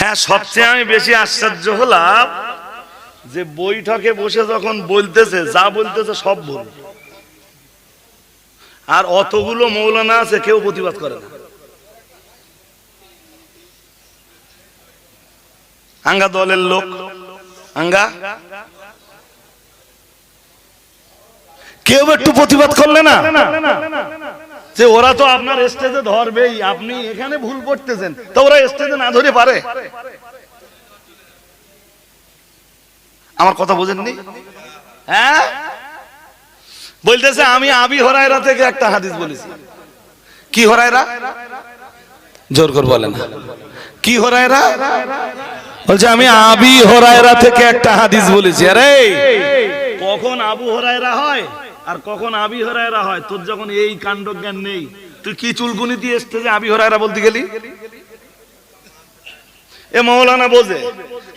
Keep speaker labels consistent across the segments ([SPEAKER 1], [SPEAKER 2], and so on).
[SPEAKER 1] হ্যাঁ সবচেয়ে আমি বেশি আশ্চর্য হলাম যে বৈঠকে বসে যখন বলতেছে, যা বলতেছে সব ভুল। আর অতগুলো মৌলানা আছে, কেউ প্রতিবাদ করে না। আঙ্গা দলের লোক, আঙ্গা। কেউ একটু প্রতিবাদ করলে না? যে ওরা তো আপনার স্টেজে ধরবেই, আপনি এখানে ভুল করতেছেন। তো ওরা স্টেজে না ধরে পারে? আমার কথা বোঝেননি? হ্যাঁ? বলতেছে, আমি আবি হরাইরা থেকে একটা হাদিস বলেছি। কি হরাইরা জোর করে বলেন কি হরাইরা বলছে, আমি আবি হরাইরা থেকে একটা হাদিস বলেছি। আরে! কখন আবু হরাইরা হয়? আর কখন আবি হয়? তোর যখন এই কাণ্ড জ্ঞান নেই, তুই কি চুলকুনি দিয়ে স্টেজে আবি হরাইরা বলতে গেলি? এ মৌলানা বোঝে,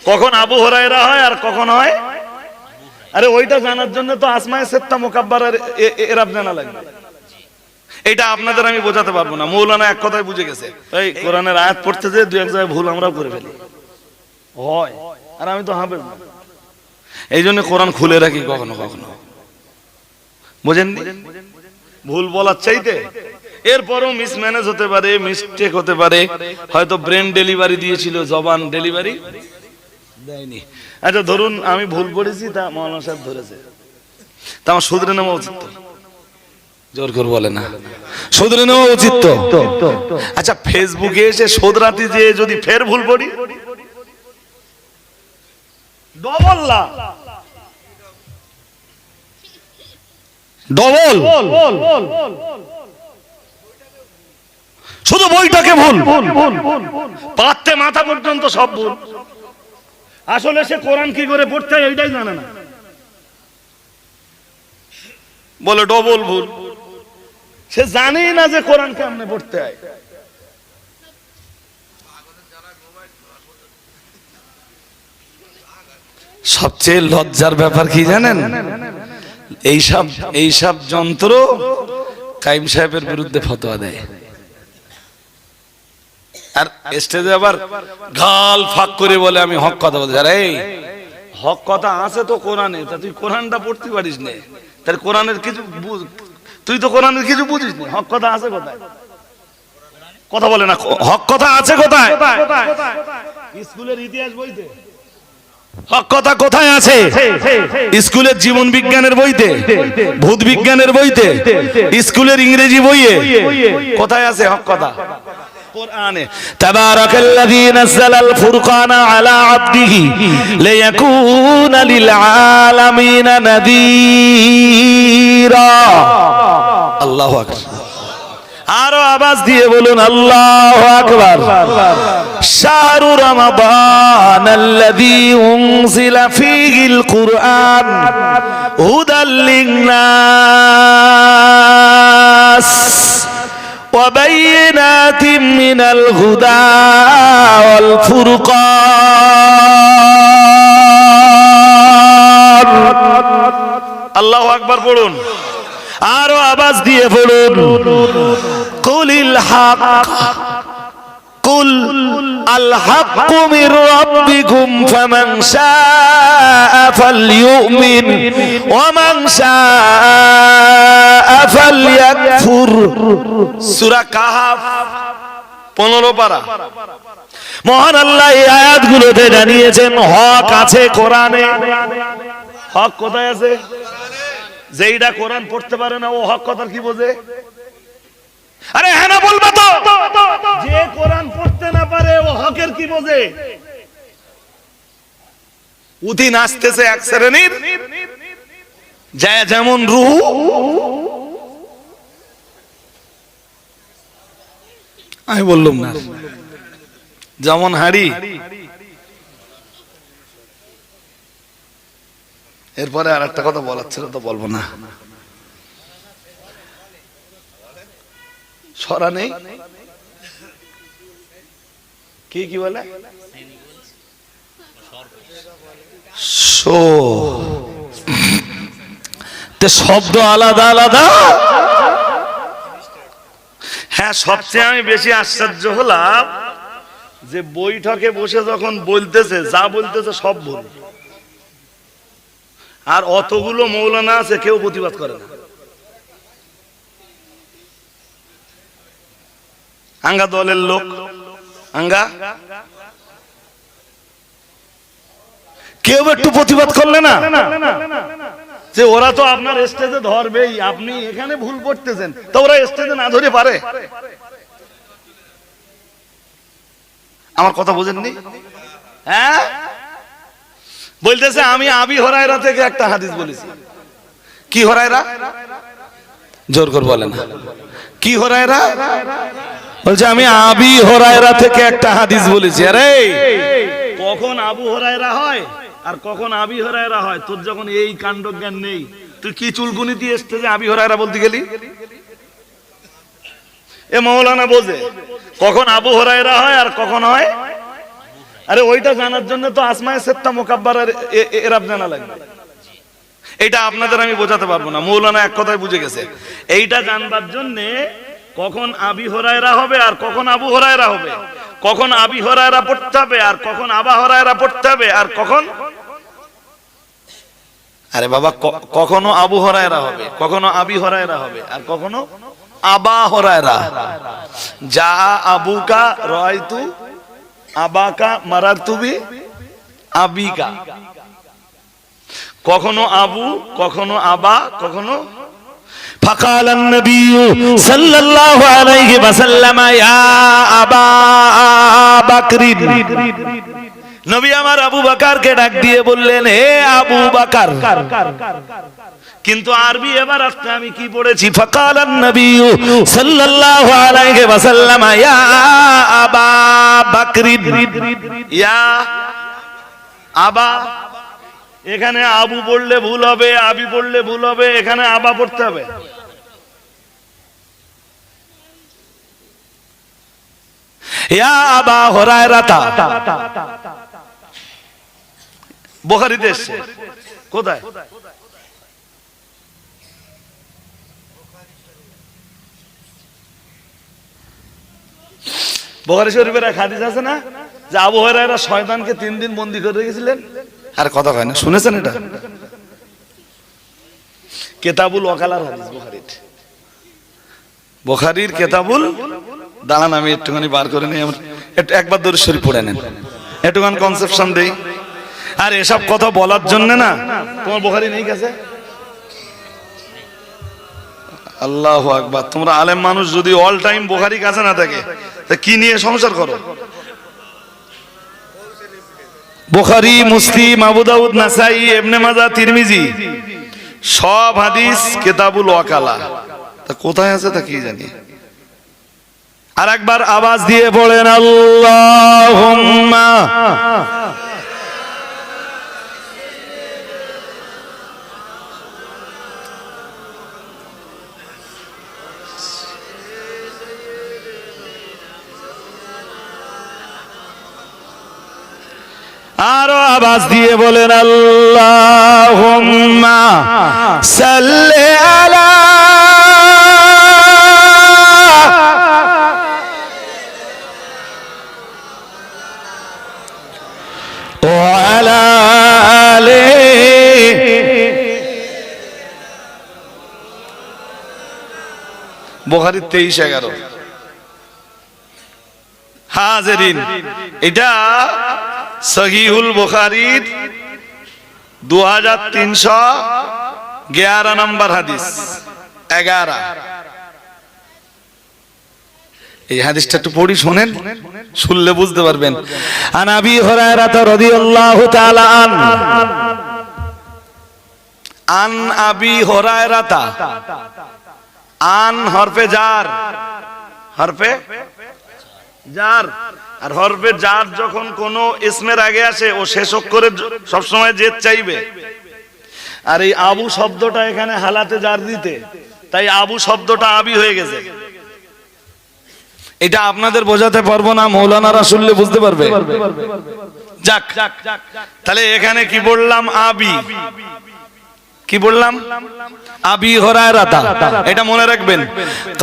[SPEAKER 1] কখন আবু হরাইরা হয় আর কখন হয়? আরে ওইটা জানার জন্য তো আসমায় সেত্তা মোকাব্বার এরাব জানা লাগবে। এটা আপনাদের আমি বোঝাতে পারব না। মৌলানা এক কথায় বুঝে গেছে। এই কোরআনের আয়াত পড়তে যে দু এক জায়গায় ভুল আমরাও করে ফেলি। হয়। আর আমি তো হাফেজ এই জন্য কোরআন খুলে রাখি কখনো কখনো। বোঝেন ভুল বলার চাইতে? এরপরও মিসম্যানেজ হতে পারে মিস্টেক হতে পারে। হয়তো ব্রেন ডেলিভারি দিয়েছিল, জবান ডেলিভারি দেয়নি। আচ্ছা ধরুন আমি ভুল করেছি, তা মৌলানা সাহেব ধরেছে। তা আমার শুধরে নেওয়া উচিত জোর করে বলে না। শুধরে নেওয়া উচিত তো। আচ্ছা ফেসবুকে এসে শোধরাতে যে যদি ফের ভুল করি? Double double. শুধু বইটাকে ভুল। পাতে মাথা পর্যন্ত সব ভুল। আসলে সে কোরআন কি করে পড়তে হয় এইটাই জানে না। বলে ডবল ভুল। সে জানেই না যে কোরআন কেমনে পড়তে হয়। সবচেয়ে লজ্জার ব্যাপার কি জানেন? এইসব এইসব যন্ত্র কাইম সাহেবের বিরুদ্ধে ফতোয়া দেয়। আর স্টেজে আবার গাল ফাঁক করে বলে, আমি হক কথা বলছি। আরে হক কথা আছে তো কোরআনে। তা তুই কোরআনটা পড়তে পারিস না। তার কোরআনের কিছু তুই তো কোরআনের কিছু বুঝিস না। হক কথা আছে কোথায়? কথা বলে না। হক কথা আছে কোথায়? স্কুলের ইতিহাস বইতে। হক কথা কোথায় আছে? স্কুলের জীবন বিজ্ঞানের বইতে ভূত বিজ্ঞানের বইতে স্কুলের ইংরেজি বইয়ে। কোথায় আছে হক কথা? আবদিহি লিয়াকুনা লিল আলামিনা নাযীরা আল্লাহু আকবার। আরও আওয়াজ দিয়ে বলুন আল্লাহু আকবার। শাহরু রমাদান আল্লাযী উনজিলা ফীহিল কুরআন হুদাল লিন-নাস وبينات من الهدى والفرقان আল্লাহু আকবার পড়ুন আরো আওয়াজ দিয়ে পড়ুন কুলিল হক قل الحق من ربكم فمن شاء فليؤمن ومن شاء فليكفر সূরা কাহাফ 15 পারা মহান আল্লাহ এই আয়াতগুলোতে জানিয়েছেন হক আছে কোরআনে হক কোথায় আছে যেইটা কোরআন পড়তে পারে না ও হক কথার কি বোঝে আরে হ্যাঁ না বলবে তো। যে কোরআন পড়তে না পারে ও হকের কি বোঝে? উঠি নাচতেছে এক শ্রেণির যায় যেমন রুহু। আমি বললাম না। যেমন হাড়ি। এরপরে আর একটা কথা বলার ছিল তো বলব না। সরা নেই? কি কি বলে? শব্দ আলাদা আলাদা? হ্যাঁ সবচেয়ে আমি বেশি আশ্চর্য হলাম যে বৈঠকে বসে যখন বলতেছে, যা বলতেছে সব ভুল আর অতগুলো মৌলানা আছে, কেউ প্রতিবাদ করে না। আঙ্গা দলের লোক। আঙ্গা? কেউ একটু প্রতিবাদ করলে না? যে ওরা তো আপনার স্টেজে ধরবেই, আপনি এখানে ভুল করতেছেন। তো ওরা স্টেজে না ধরে পারে। আমার কথা বোঝেননি? হ্যাঁ? বলতেছে, আমি আবি হরাইরা থেকে একটা হাদিস বলেছি। কি হরাইরা জোর করে বলেন কি হরাইরা বলছে, আমি আবি হরাইরা থেকে একটা হাদিস বলেছি। আরে! কখন আবু হরাইরা হয় আর কখন আবি হরাইরা হয়? তোর যখন এই কাণ্ড জ্ঞান নেই, তুই কি চুলকুনি দিয়ে এসছে যে আবি হরাইরা বলতে গেলি? এ মৌলানা বোঝে, কখন আবু হরাইরা হয় আর কখন হয়? আরে, ওইটা জানার জন্য তো আসমায় সেত্তা মোকাব্বার এরাব জানা লাগবে। এটা আপনাদের আমি বোঝাতে পারব না, মৌলানা এক কথায় বুঝে গেছে। এইটা জানবার জন্য কখন আবি হরায়রা হবে আর কখন আবু হরায়রা হবে? কখন আবি হরায়রা পড়তে হবে আর কখন আবা হরায়রা পড়তে হবে আর কখন? আরে বাবা কখনো আবু হরায়রা হবে, কখনো আবি হরায়রা হবে আর কখনো আবা হরায়রা। যা আবুকা রয়তু, আবাকা মারাতুবি আবিকা। কখনো আবু, কখনো আবা, কখনো
[SPEAKER 2] فقال النبي صلى الله عليه وسلم يا أبا بكر
[SPEAKER 1] নবী আমার আবু বাকারকে ডাক দিয়ে বললেন হে আবু বাকার কিন্তু আরবি এবার আসতে আমি কি পড়েছি
[SPEAKER 2] فقال النبي صلى الله عليه وسلم يا أبا بكر
[SPEAKER 1] ইয়া আবা এখানে আবু পড়লে ভুল হবে আবি পড়লে ভুল হবে এখানে আবা পড়তে হবে। বোখারিতে বোখারি শরীফের এক হাদিস আছে না? যে আবু হরাইরা শয়তানকে তিন দিন বন্দি করে রেখেছিলেন। আর কথা কয় না। শুনেছেন এটা? কেতাবুল ওয়াকালার হাদিস বোখারির। বোখারির কেতাবুল দাঁড়ান আমি একটুখানি বার করে নিই একবার দূর শরীফ পড়ে নেন। একটুখানি কনসেপশন দেই। আর এসব কথা বলার জন্য না তোমার বোখারি নেই কাছে? আল্লাহ আকবার তোমরা আলেম মানুষ যদি অল টাইম বোখারি কাছে না থাকে তা কি নিয়ে সংসার করো? বুখারি, মুসলিম আবুদাউদ নাসাই এমনে মাজা, তিরমিজি। সব হাদিস কেতাবুল ওয়াকালা। তা কোথায় আছে তা কি জানি? আর একবার আওয়াজ দিয়ে বলেন, আল্লাহুম্মা
[SPEAKER 2] আওয়াজ দিয়ে বলেন আল্লাহ সাল্লে আলা
[SPEAKER 1] বোহারি তেইশ এগারো। হাজেরিন এটা সহিহুল বুখারীর দু হাজার তিনশো এগারো নম্বর হাদিস। এগারো। এই হাদিসটা একটু পড়ি, শোনেন, শুনলে বুঝতে পারবেন।
[SPEAKER 2] আন আবি হুরায়রা রাদিয়াল্লাহু তাআলা আন।
[SPEAKER 1] আন আবি হুরায়রা আন হরফে জার হরফে? জার আর হরফে জার যখন কোন ইসমের আগে আসে, ও শেষ করে সবসময় জেদ চাইবে। আর এই আবু শব্দটা এখানে হালাতে জার দিতে, তাই আবু শব্দটা আবি হয়ে গেছে। এটা আপনাদের বোঝাতে পারব না মৌলানারা শুনলে বুঝতে পারবে। যাক, তাহলে এখানে কি বললাম? আবি। কি বললাম? আবি হুরায়রাতা এটা মনে রাখবেন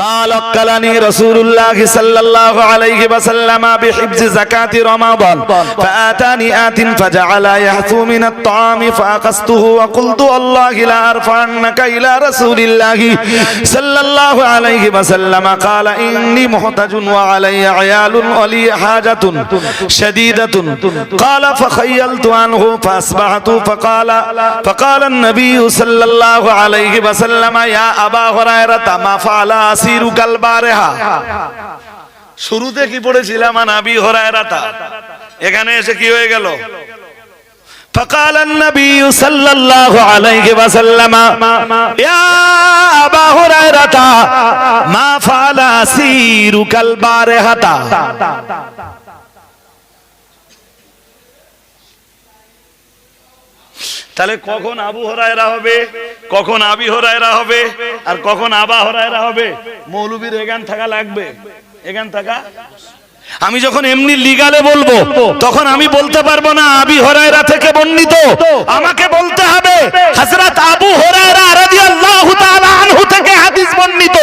[SPEAKER 1] قال اقلني رسول الله صلى الله عليه وسلم بحفظ زكاة رمضان فآتاني آت فجعل يحثو من الطعام فأخذته وقلت والله لا أرفعنك إلى رسول الله صلى الله عليه وسلم قال إني محتج وعلي عيال ولي حاجة شديدة قال فخيلت عنه فأصبحت فقال فقال النبي صلى الله عليه وسلم يا أبا هريرة ما فعل أسيرك البارحة
[SPEAKER 3] শুরুতে কি পড়েছিলাম আন আবি হরায়রাতা এখানে এসে কি হয়ে গেল
[SPEAKER 1] فقال النبي صلى الله عليه وسلم يا أبا هريرة ما فعل أسيرك البارحة
[SPEAKER 3] তাহলে কখন আবু হরায়রা হবে? কখন আবি হরায়রা হবে? আর কখন আবা হরায়রা হবে? মৌলবীর এগান থাকা লাগবে। এগান থাকা?
[SPEAKER 1] আমি যখন এমনি লিগালে বলব, তখন আমি বলতে পারব না আবি হরায়রা থেকে বর্ণিত। আমাকে বলতে হবে, হযরত আবু হরায়রা রাদিয়াল্লাহু তাআলা আনহু থেকে হাদিস বর্ণিত।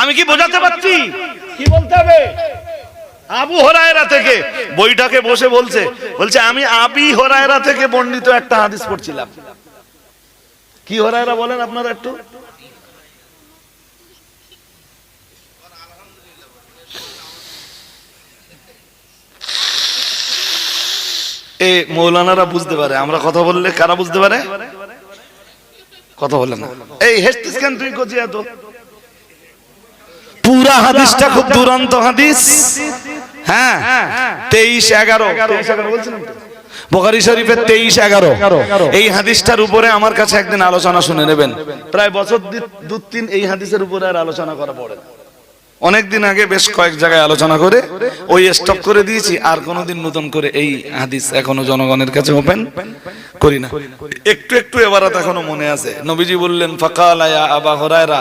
[SPEAKER 3] আমি কি বোঝাতে পারছি? কি বলতে হবে? আবু হরায়রা থেকে। বইটাকে বসে বলছে বলছে, আমি আবি হরায়রা থেকে বর্ণিত একটা হাদিস পড়ছিলাম। কি হরায়রা বলেন আপনারা একটু? এ মৌলানারা বুঝতে পারে, আমরা কথা বললে কারা বুঝতে পারে? কথা বলে না। এই হেস্টিস কেন তুই এত
[SPEAKER 1] পুরা হাদিসটা খুব দুরন্ত হাদিস।
[SPEAKER 3] হ্যাঁ তেইশ এগারো। তেইশ বলছিলাম তো?
[SPEAKER 1] শরীফের তেইশ এগারো।
[SPEAKER 3] এই হাদিসটার উপরে আমার কাছে একদিন আলোচনা শুনে নেবেন। প্রায় বছর দু তিন এই হাদিসের উপরে আর আলোচনা করা পড়ে অনেকদিন আগে বেশ কয়েক জায়গায় আলোচনা করে ওই স্টপ করে দিয়েছি আর কোনোদিন নতুন করে এই হাদিস এখনও জনগণের কাছে ওপেন করি না। একটু একটু এবার এখনও মনে আছে। নবীজি বললেন ইয়া আবা হরায়রা।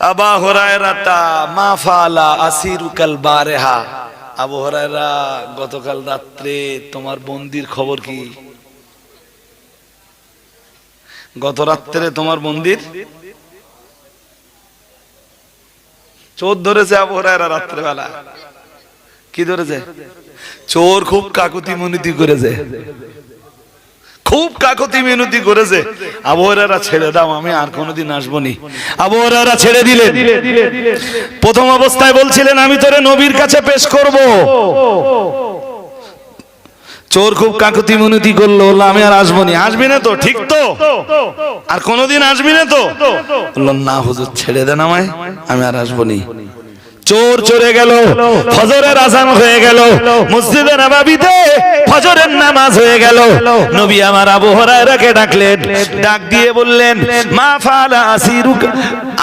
[SPEAKER 3] আবা হরায়রা তা মা ফালা আসিরুকাল বারেহা। আবু হরায়রা, গতকাল রাত্রে তোমার বন্দির খবর কি? গত রাত্রে তোমার মন্দির চোর ধরেছে আবু হরায়রা রাত্রে বেলা কি ধরেছে? চোর খুব কাকুতি মনিতি করেছে। খুব কাকতি মিনতি করেছে। আবহাওয়ারা ছেড়ে দাও, আমি আর কোনোদিন আসব নি
[SPEAKER 1] আবহাওয়ারা ছেড়ে দিলেন। প্রথম অবস্থায় বলছিলেন, আমি তোরে নবীর কাছে পেশ করব। চোর খুব কাকুতি মিনতি করল, বলল, আমি আর আসব নি
[SPEAKER 3] আসবি না তো, ঠিক তো? আর কোনোদিন আসবি না তো?
[SPEAKER 1] বলল, না হুজুর, ছেড়ে দেন আমায়, আমি আর আসব নি চোর চলে গেল, ফজরের আজান হয়ে গেল, মসজিদে নবাবিতে ফজরের নামাজ হয়ে গেল। নবী আমার আবু রাখে ডাকলেন, ডাক দিয়ে বললেন, মা ফালা আসিরুক?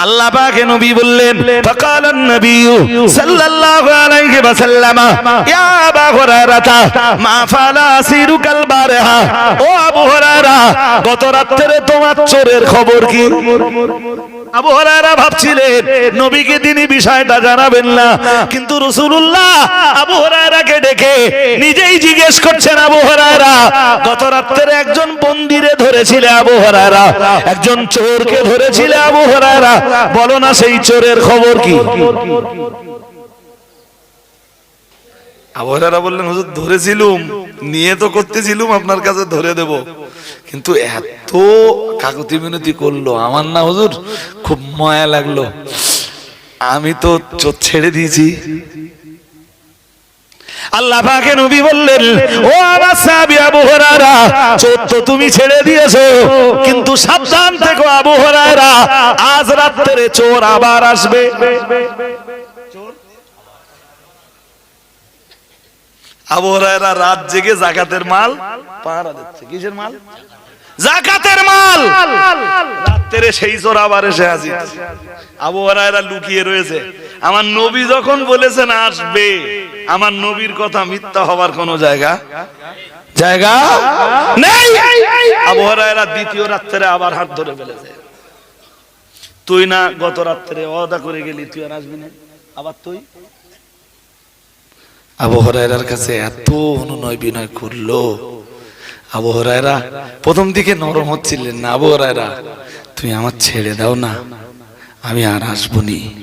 [SPEAKER 1] আল্লাহ পাকে নবী বললেন, ফাকালান নবী সাল্লাল্লাহু আলাইহি ওয়াসাল্লাম, ইয়া আবু হুরায়রাতা মা ফালা আসিরুকাল বারহা, ও আবু হুরায়রা, গত রাত্রে তোমার চোরের খবর কি? আবু হুরায়রা ভাবছিলেন, নবীকে তিনি বিষয়টা জানাবেন না, কিন্তু রাসূলুল্লাহ আবু হুরায়রাকে ডেকে নিজেই জিজ্ঞেস করছেন, আবু হুরায়রা, গত রাত্রে একজন বন্দিরে ধরেছিলে আবু একজন চোরকে ধরেছিলে আবু বলো না সেই চোরের খবর কি?
[SPEAKER 3] বললেন, হুজুর, ধরেছিলুম। নিয়ে তো করতেছিলুম, আপনার কাছে ধরে দেব। কিন্তু এত কাকতি মিনতি করল। আমার না, হুজুর, খুব মায়া লাগল। আমি তো চোর ছেড়ে দিয়েছি।
[SPEAKER 1] আল্লাহ পাকে নবী বললেন, ও আমার সাহাবী আবু হুরায়রা তো তুমি ছেড়ে দিয়েছ, কিন্তু সাবধান থেকো আবু হুরায়রা, আজ রাত্রে চোর আবার আসবে।
[SPEAKER 3] আবহাওয়ারা রাত জেগে জাকাতের মাল পাহারা দিচ্ছে। কিসের মাল?
[SPEAKER 1] জাকাতের মাল!
[SPEAKER 3] রাত্রে সেই চোর আবার এসে হাজির। আবহাওয়ারা লুকিয়ে রয়েছে। আমার নবী যখন বলেছেন আসবে, আমার নবীর কথা মিথ্যা হবার কোন জায়গা?
[SPEAKER 1] জায়গা নেই।
[SPEAKER 3] আবহাওয়ারা দ্বিতীয় রাত্রে আবার হাত ধরে ফেলেছে তুই না গত রাত্রে অদা করে গেলি, তুই আর আসবি না। আবার তুই? আবু হরাইরার কাছে এত অনুনয় বিনয় করল।
[SPEAKER 2] আবু হরায়রা প্রথম দিকে নরম হচ্ছিলেন না। আবু হরায়রা তুমি আমার ছেড়ে দাও না। আমি আর আসব নি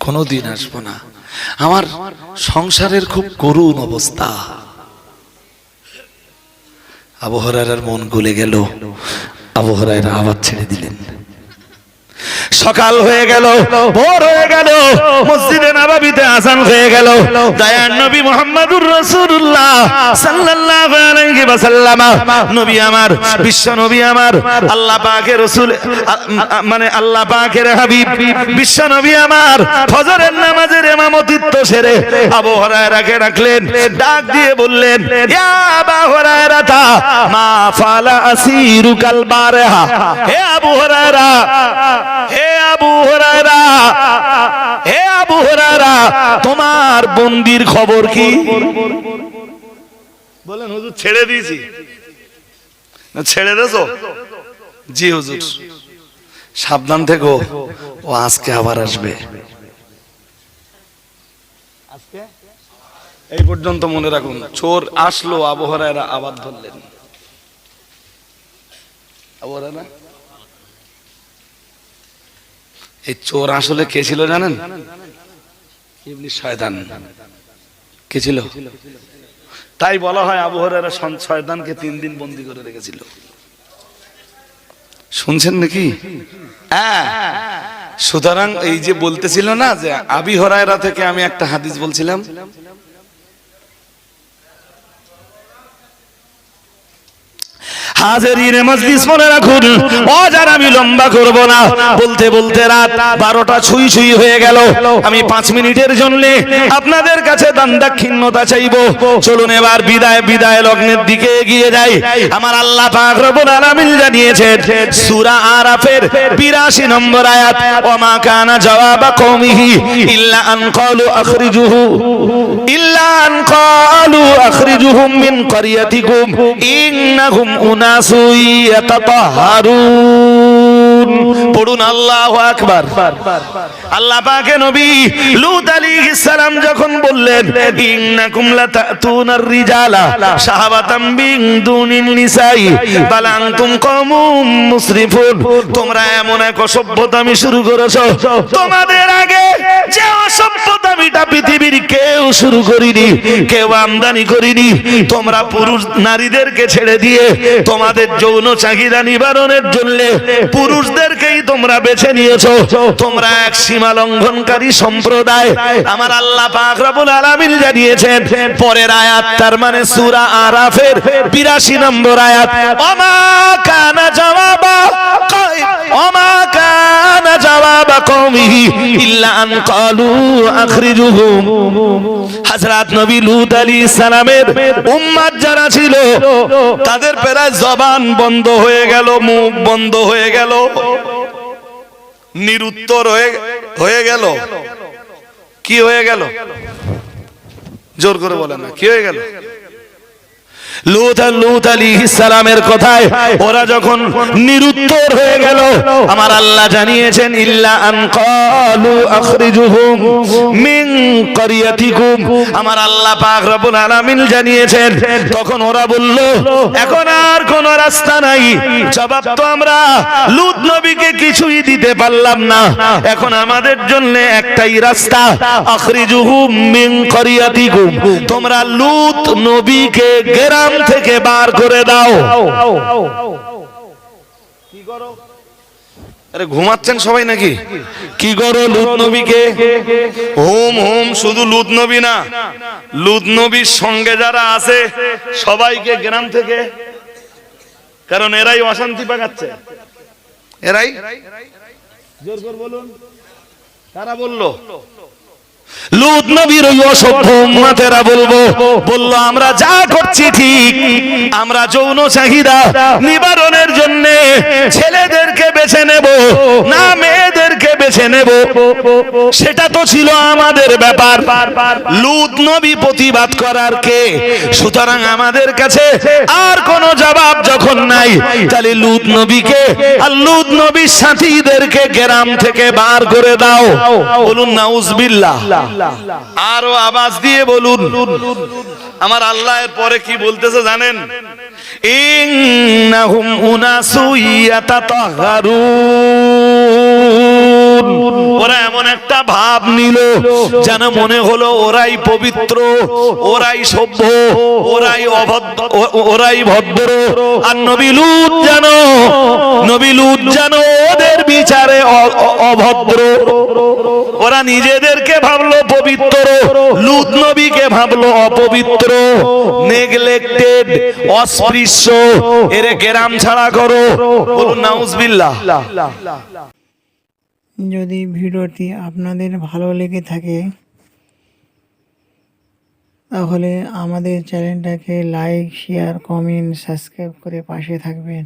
[SPEAKER 2] কোনোদিন আসব না। আমার সংসারের খুব করুণ অবস্থা। আবহরার মন গলে গেল। আবহরায় আবার ছেড়ে দিলেন। সকাল হয়ে গেল, ভোর হয়ে গেল, মসজিদে নববীতে আজান হয়ে গেল। দয়ার নবী মুহাম্মদুর রাসূলুল্লাহ সাল্লাল্লাহু আলাইহি ওয়াসাল্লাম, নবী আমার, বিশ্ব নবী আমার, আল্লাহ পাকের রাসূল মানে আল্লাহ পাকের হাবিব, বিশ্ব নবী আমার, ফজরের নামাজের ইমামতিত্ব সেরে আবু হুরায়রাকে ডাকলেন, ডাক দিয়ে বললেন ইয়া আবু হুরায়রা তা মা ফালা আসিরু কাল বারহা, হে আবু হুরায়রা হে আবু হুরায়রা হে আবু হুরায়রা তোমার বন্দির খবর কি?
[SPEAKER 1] বলেন হুজুর ছেড়ে দিয়েছি। না ছেড়ে দেছো?
[SPEAKER 2] জি হুজুর। সাবধান থেকো ও আজকে আবার আসবে।
[SPEAKER 1] এই পর্যন্ত মনে রাখুন চোর আসলো আবহাওয়ারা আবার ধরলেন। আবহাওয়ারা
[SPEAKER 2] এই চোর আসলে কে ছিল জানেন? কে ছিল?
[SPEAKER 1] তাই বলা হয় আবহাওয়ারা শয়দানকে তিন দিন বন্দি করে রেখেছিল।
[SPEAKER 2] শুনছেন নাকি? হ্যাঁ। সুতরাং এই যে বলতেছিল না যে আবি হরায়রা থেকে আমি একটা হাদিস বলছিলাম
[SPEAKER 1] হাজারিনে মজলিস মনে রাখুন। ও যারা আমি লম্বা করব না। বলতে বলতে রাত বারোটা ছুঁই ছুঁই হয়ে গেল। আমি পাঁচ মিনিটের জন্য আপনাদের কাছে দান দাক্ষিণ্যতা চাইব। চলুন এবার বিদায় বিদায় লগ্নের দিকে এগিয়ে যাই। আমার আল্লাহ পাক রব্বুল আলামিন জানিয়েছেন, সূরা আরাফের 82 নম্বর আয়াত ওয়া মা কানা জওয়াবা কওমিহি ইল্লা আন ক্বালু আখরিজুহু, ইল্লা আন ক্বালু আখরিজুহুম মিন ক্বরিয়াতিকুম, ইন্নাহুম উনাসু ইয়াতাতাহারুন পড়ুন আল্লাহু আকবার। আল্লাহ পাকে নবী লূত আলাইহিস সালাম যখন বললেন, ইন্নাকুম লাতাতুনার রিজালা শাহাবাতাম মিন দুনিন নিসাই, বাল আনতুম কওমুম মুসরিফুন। তোমরা এমন এক অসভ্যতামি শুরু করেছ। তোমাদের আগে যে অসভ্যতা অসভ্যতামিটা পৃথিবীর কেউ শুরু করিনি, কেউ আমদানি করিনি, তোমরা পুরুষ নারীদেরকে ছেড়ে দিয়ে তোমাদের যৌন চাহিদা নিবারণের জন্য পুরুষদেরকেই তোমরা বেছে নিয়েছো। তোমরা এক সীমা লঙ্ঘনকারী সম্প্রদায়। আমার আল্লাহ পাক রব্বুল আলামিন জানিয়েছেন, পরের আয়াত তার মানে সূরা আরাফের 82 নম্বর আয়াত। ওমা কানা জওয়াবা ওমা কানা জওয়াবা কওমিহি ইল্লা আন ক্বালু আখরিজুহুম হযরত নবী লূত আলাইহিস সালামের উম্মত যারা ছিল, তাদের প্রায় জবান বন্ধ হয়ে গেল, মুখ বন্ধ হয়ে গেল। নিরুত্তর হয়ে গেল। কি হয়ে গেল? জোর করে বলে না কি হয়ে গেল? লুত লুত আলাইহিস সালামের কথায় ওরা যখন নিরুত্তর হয়ে গেল, আমার আল্লাহ জানিয়েছেন, ইল্লা আখরিজুহুম মিন আমার আল্লাহ পাক রব্বুল আলামিন জানিয়েছেন, তখন ওরা বলল, এখন আর কোন রাস্তা নাই। জবাব তো আমরা লুত নবীকে কিছুই দিতে পারলাম না। এখন আমাদের জন্য একটাই রাস্তা, আখরিজুহুম মিন ক্বরিয়াতিকুম তোমরা লুত নবীকে গ্রাম থেকে বার করে দাও। কি আরে ঘুমাচ্ছেন সবাই নাকি? কি করো লুত নবীকে? হুম হুম শুধু লুত নবী না। লুত নবীর সঙ্গে যারা আছে সবাইকে গ্রাম থেকে। কারণ এরাই অশান্তি পাকাচ্ছে। এরাই? জোর করে বলুন। তারা বলল? লুত নবীর ওই অসভ্য উম্মতেরা বলব, বলল, আমরা যা করছি ঠিক, আমরা যৌন চাহিদা নিবারণের জন্য ছেলেদেরকে বেছে নেব, না মেয়েদেরকে বেছে নেব। সেটা তো ছিল আমাদের ব্যাপার। লুত নবী প্রতিবাদ করার কে? সুতরাং আমাদের কাছে আর কোনো জবাব যখন নাই, তাহলে লুত নবীকে আর লুত নবীর সাথীদেরকে গ্রাম থেকে বার করে দাও। বলুন, নাউজবিল্লাহ।
[SPEAKER 4] আরও আওয়াজ দিয়ে বলুন। আমার আল্লাহ এর পরে কি বলতেছে জানেন?
[SPEAKER 1] ইন্নাহুম উনাসু ইয়াতাতাহহারুন ওরা এমন একটা ভাব নিল যেন মনে হলো ওরাই পবিত্র, ওরাই সভ্য, ওরাই অভদ্র ওরাই ভদ্র। আর নবী লুত যেন, নবী লুত যেন ওদের বিচারে অভদ্র। ওরা নিজেদেরকে ভাবলো পবিত্র, লুত নবীকে ভাবলো অপবিত্র। নেগলেক্টেড অস্পৃশ্য, এরে গেরাম ছাড়া করো, বলুন নাউজবিল্লাহ।
[SPEAKER 5] যদি ভিডিওটি আপনাদের ভালো লেগে থাকে, তাহলে আমাদের চ্যানেলটাকে লাইক, শেয়ার, কমেন্ট, সাবস্ক্রাইব করে পাশে থাকবেন।